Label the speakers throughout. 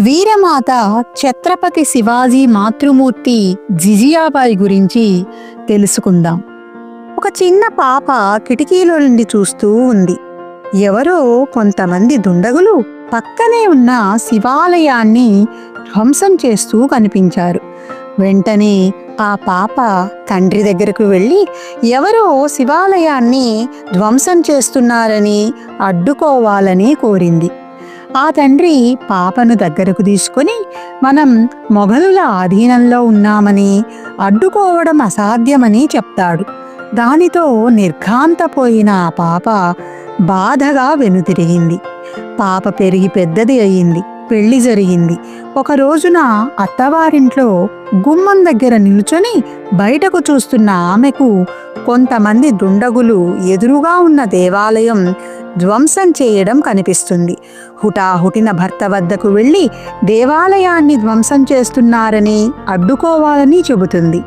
Speaker 1: వీరమాత ఛత్రపతి శివాజీ మాతృమూర్తి జిజియాబాయి గురించి తెలుసుకుందాం. ఒక చిన్న పాప కిటికీలో నుండి చూస్తూ ఉంది. ఎవరో కొంతమంది దుండగులు పక్కనే ఉన్న శివాలయాన్ని ధ్వంసం చేస్తూ కనిపించారు. వెంటనే ఆ పాప తండ్రి దగ్గరకు వెళ్ళి ఎవరో శివాలయాన్ని ధ్వంసం చేస్తున్నారని అడ్డుకోవాలని కోరింది. ఆ తండ్రి పాపను దగ్గరకు తీసుకొని మనం మొఘలుల ఆధీనంలో ఉన్నామని అడ్డుకోవడం అసాధ్యమని చెప్తాడు. దానితో నిర్ఘాంతపోయిన ఆ పాప బాధగా వెనుతిరిగింది. పాప పెరిగి పెద్దది అయింది పెళ్ళి జరిగింది. ఒక రోజున అత్తవారింట్లో గుమ్మం దగ్గర నిల్చొని బయటకు చూస్తున్న ఆమెకు కొంతమంది దుండగులు ఎదురుగా ఉన్న దేవాలయం ధ్వంసం చేయడం కనిపిస్తుంది. హుటాహుటిన భర్త వద్దకు వెళ్ళి దేవాలయాన్ని ధ్వంసం చేస్తున్నారని అడ్డుకోవాలని చెబుతుంది.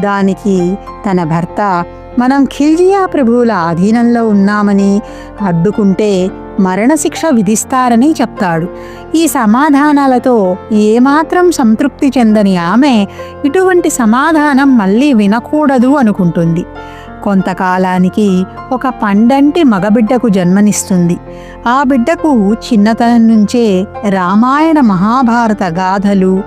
Speaker 1: దానికి తన భర్త మనం ఖిల్జియా ప్రభువుల ఆధీనంలో ఉన్నామని అడ్డుకుంటే మరణశిక్ష విధిస్తారని చెప్తాడు. ఈ సమాధానాలతో ఏమాత్రం సంతృప్తి చెందని ఆమె ఇటువంటి సమాధానం మళ్ళీ వినకూడదు అనుకుంటుంది. కొంతకాలానికి ఒక పండంటి మగబిడ్డకు జన్మనిస్తుంది. ఆ బిడ్డకు చిన్నతనం నుంచే రామాయణ మహాభారత గాథలు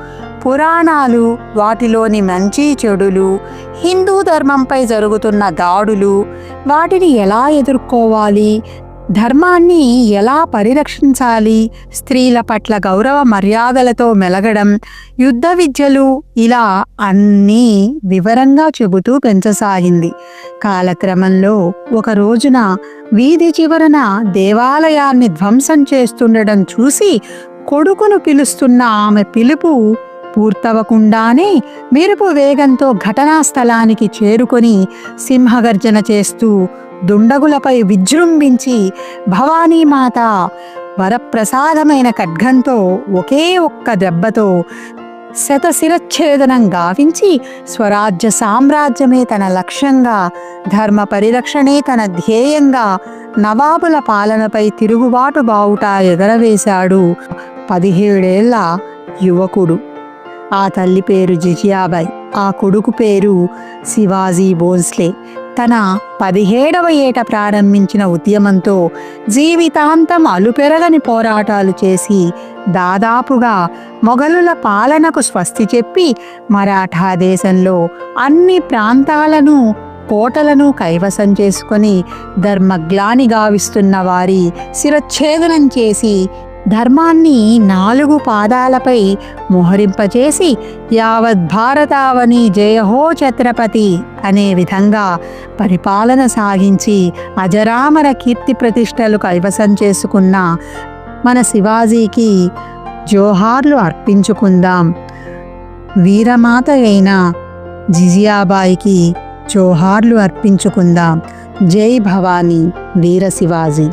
Speaker 1: పురాణాలు వాటిలోని మంచి చెడులు హిందూ ధర్మంపై జరుగుతున్న దాడులు వాటిని ఎలా ఎదుర్కోవాలి ధర్మాన్ని ఎలా పరిరక్షించాలి? స్త్రీల పట్ల గౌరవ మర్యాదలతో మెలగడం యుద్ధ విద్యలు ఇలా అన్నీ వివరంగా చెబుతూ పెంచసాగింది. కాలక్రమంలో ఒక రోజున వీధి చివరన దేవాలయాన్ని ధ్వంసం చేస్తుండడం చూసి కొడుకును పిలుస్తున్న ఆమె పిలుపు పూర్తవకుండానే మెరుపు వేగంతో ఘటనా స్థలానికి చేరుకొని సింహగర్జన చేస్తూ దుండగులపై విజృంభించి భవానీమాత వరప్రసాదమైన ఖడ్గంతో ఒకే ఒక్క దెబ్బతో శతశిరచ్ఛేదనం గావించి స్వరాజ్య సామ్రాజ్యమే తన లక్ష్యంగా ధర్మ పరిరక్షణే తన ధ్యేయంగా నవాబుల పాలనపై తిరుగుబాటు బావుట ఎగరవేశాడు పదిహేడేళ్ళ యువకుడు. ఆ తల్లి పేరు జిజియాబాయ్ ఆ కొడుకు పేరు శివాజీ బోన్స్లే తన పదిహేడవ ఏట ప్రారంభించిన ఉద్యమంతో జీవితాంతం అలుపెరగని పోరాటాలు చేసి దాదాపుగా మొఘలుల పాలనకు స్వస్తి చెప్పి మరాఠా దేశంలో అన్ని ప్రాంతాలను కోటలను కైవసం చేసుకొని ధర్మగ్లాని గావిస్తున్న వారి శిరచ్ఛేదనం చేసి ధర్మాన్ని నాలుగు పాదాలపై మోహరింపచేసి యావత్ భారతావని జయహో ఛత్రపతి అనే విధంగా పరిపాలన సాగించి అజరామర కీర్తి ప్రతిష్టలు కైవసం చేసుకున్న మన శివాజీకి జోహార్లు అర్పించుకుందాం. వీరమాత అయిన జిజియాబాయికి జోహార్లు అర్పించుకుందాం. జై భవానీ వీర శివాజీ.